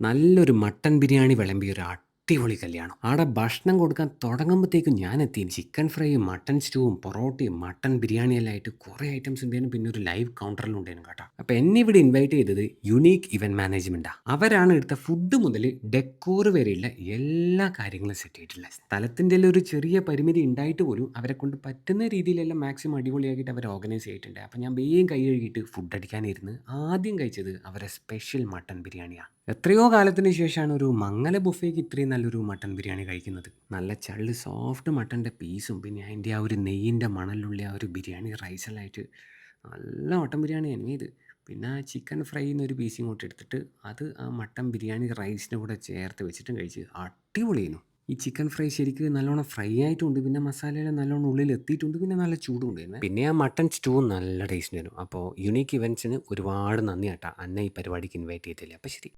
നല്ലൊരു മട്ടൻ ബിരിയാണി വിളമ്പിയ ഒരു അടിപൊളി കല്യാണം. അവിടെ ഭക്ഷണം കൊടുക്കാൻ തുടങ്ങുമ്പോഴത്തേക്കും ഞാൻ എത്തി ചിക്കൻ ഫ്രൈയും, മട്ടൻ സ്റ്റൂവും, പൊറോട്ടയും, മട്ടൻ ബിരിയാണിയെല്ലാം ആയിട്ട് കുറേ ഐറ്റംസ് ഉണ്ടായിരുന്നു. പിന്നെ ഒരു ലൈവ് കൗണ്ടറിലും ഉണ്ടായിരുന്നു കേട്ടോ. അപ്പോൾ എന്നെ ഇവിടെ ഇൻവൈറ്റ് ചെയ്തത് യുണീക്ക് ഇവന്റ് മാനേജ്മെന്റാണ് അവരാണ് എടുത്ത ഫുഡ് മുതൽ ഡെക്കോർ വരെയുള്ള എല്ലാ കാര്യങ്ങളും സെറ്റ് ചെയ്തിട്ടുള്ളത്. സ്ഥലത്തിന്റെ ഒരു ചെറിയ പരിമിതി ഉണ്ടായിട്ട് പോലും അവരെ കൊണ്ട് പറ്റുന്ന രീതിയിലെല്ലാം മാക്സിമം അടിപൊളിയാക്കിയിട്ട് അവർ ഓർഗനൈസ് ചെയ്തിട്ടുണ്ട്. അപ്പോൾ ഞാൻ വേഗം കൈ കഴുകിയിട്ട് ഫുഡ് അടിക്കാനിരുന്ന് ആദ്യം കഴിച്ചത് അവരെ സ്പെഷ്യൽ മട്ടൻ ബിരിയാണിയാണ്. എത്രയോ കാലത്തിന് ശേഷമാണ് ഒരു മംഗല ബുഫേക്ക് ഇത്രയും നല്ലൊരു മട്ടൻ ബിരിയാണി കഴിക്കുന്നത്. നല്ല ചള്ള് സോഫ്റ്റ് മട്ടന്റെ പീസും പിന്നെ അതിന്റെ ആ ഒരു നെയ്യിന്റെ മണലുള്ള ആ ഒരു ബിരിയാണി റൈസെല്ലായിട്ട് നല്ല മട്ടൻ ബിരിയാണി തന്നെ ഇത്. പിന്നെ ചിക്കൻ ഫ്രൈ എന്നൊരു പീസ് ഇങ്ങോട്ട് എടുത്തിട്ട് അത് ആ മട്ടൻ ബിരിയാണി റൈസിന്റെ കൂടെ ചേർത്ത് വെച്ചിട്ടും കഴിച്ച് അടിപൊളിയായിരുന്നു. ഈ ചിക്കൻ ഫ്രൈ ശരിക്കും നല്ലോണം ഫ്രൈ ആയിട്ടുണ്ട്. പിന്നെ മസാലയെല്ലാം നല്ലോണം ഉള്ളിൽ എത്തിയിട്ടുണ്ട്. പിന്നെ നല്ല ചൂടുണ്ട് തന്നെ പിന്നെ ആ മട്ടൻ സ്റ്റൂ നല്ല ടേസ്റ്റ് വരും അപ്പോൾ യുണീക്ക് ഇവൻസിന് ഒരുപാട് നന്ദി കേട്ടോ. അന്നെ ഈ പരിപാടിക്ക് ഇൻവൈറ്റ് ചെയ്തിട്ടില്ല അപ്പോൾ ശരി.